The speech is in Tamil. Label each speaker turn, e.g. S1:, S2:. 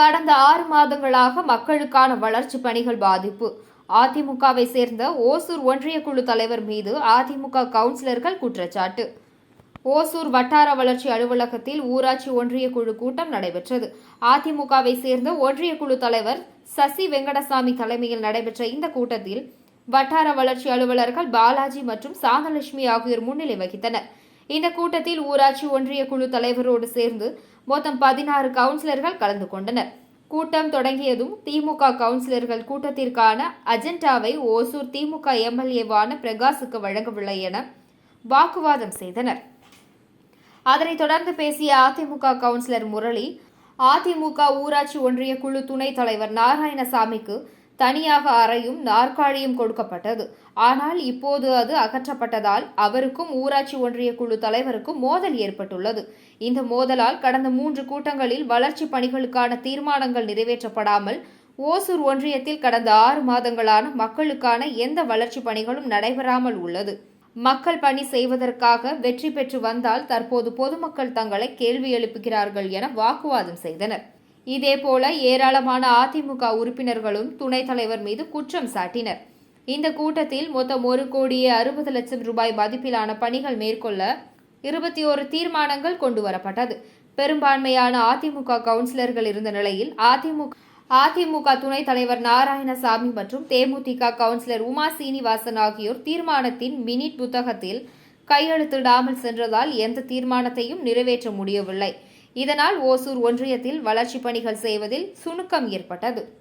S1: கடந்த ஆறு மாதங்களாக மக்களுக்கான வளர்ச்சி பணிகள் பாதிப்பு. அதிமுகவை சேர்ந்த ஓசூர் ஒன்றிய குழு தலைவர் மீது அதிமுக கவுன்சிலர்கள் குற்றச்சாட்டு. ஓசூர் வட்டார வளர்ச்சி அலுவலகத்தில் ஊராட்சி ஒன்றிய குழு கூட்டம் நடைபெற்றது. அதிமுகவை சேர்ந்த ஒன்றிய குழு தலைவர் சசி வெங்கடசாமி தலைமையில் நடைபெற்ற இந்த கூட்டத்தில் வட்டார வளர்ச்சி அலுவலர்கள் பாலாஜி மற்றும் சாந்தலட்சுமி ஆகியோர் முன்னிலை வகித்தனர். இந்த கூட்டத்தில் ஊராட்சி ஒன்றிய குழு தலைவரோடு சேர்ந்து மொத்தம் பதினாறு கவுன்சிலர்கள் கலந்து கொண்டனர். கூட்டம் தொடங்கியதும் திமுக கவுன்சிலர்கள் கூட்டத்திற்கான அஜெண்டாவை ஓசூர் திமுக எம்எல்ஏவான பிரகாசுக்கு வழங்கவில்லை என வாக்குவாதம் செய்தனர். அதனைத் தொடர்ந்து பேசிய அதிமுக கவுன்சிலர் முரளி அதிமுக ஊராட்சி ஒன்றிய குழு துணைத் தலைவர் நாராயணசாமிக்கு தனியாக அறையும் நாற்காலியும் கொடுக்கப்பட்டது. ஆனால் இப்போது அது அகற்றப்பட்டதால் அவருக்கும் ஊராட்சி ஒன்றிய குழு தலைவருக்கும் மோதல் ஏற்பட்டுள்ளது. இந்த மோதலால் கடந்த மூன்று கூட்டங்களில் வளர்ச்சி பணிகளுக்கான தீர்மானங்கள் நிறைவேற்றப்படாமல் ஓசூர் ஒன்றியத்தில் கடந்த ஆறு மாதங்களான மக்களுக்கான எந்த வளர்ச்சி பணிகளும் நடைபெறாமல் உள்ளது. மக்கள் பணி செய்வதற்காக வெற்றி பெற்று வந்தால் தற்போது பொதுமக்கள் தங்களை கேள்வி எழுப்புகிறார்கள் என வாக்குவாதம் செய்தனர். இதேபோல ஏராளமான அதிமுக உறுப்பினர்களும் துணைத் தலைவர் மீது குற்றம் சாட்டினர். இந்த கூட்டத்தில் மொத்தம் ஒரு கோடியே அறுபது லட்சம் ரூபாய் மதிப்பிலான பணிகள் மேற்கொள்ள இருபத்தி ஒரு தீர்மானங்கள் கொண்டு வரப்பட்டது. பெரும்பான்மையான அதிமுக கவுன்சிலர்கள் இருந்த நிலையில் அதிமுக அதிமுக துணைத் தலைவர் நாராயணசாமி மற்றும் தேமுதிக கவுன்சிலர் உமா சீனிவாசன் ஆகியோர் தீர்மானத்தின் மினிட் புத்தகத்தில் கையெழுத்திடாமல் சென்றதால் எந்த தீர்மானத்தையும் நிறைவேற்ற முடியவில்லை. இதனால் ஓசூர் ஒன்றியத்தில் வளர்ச்சிப் பணிகள் செய்வதில் சுணுக்கம் ஏற்பட்டது.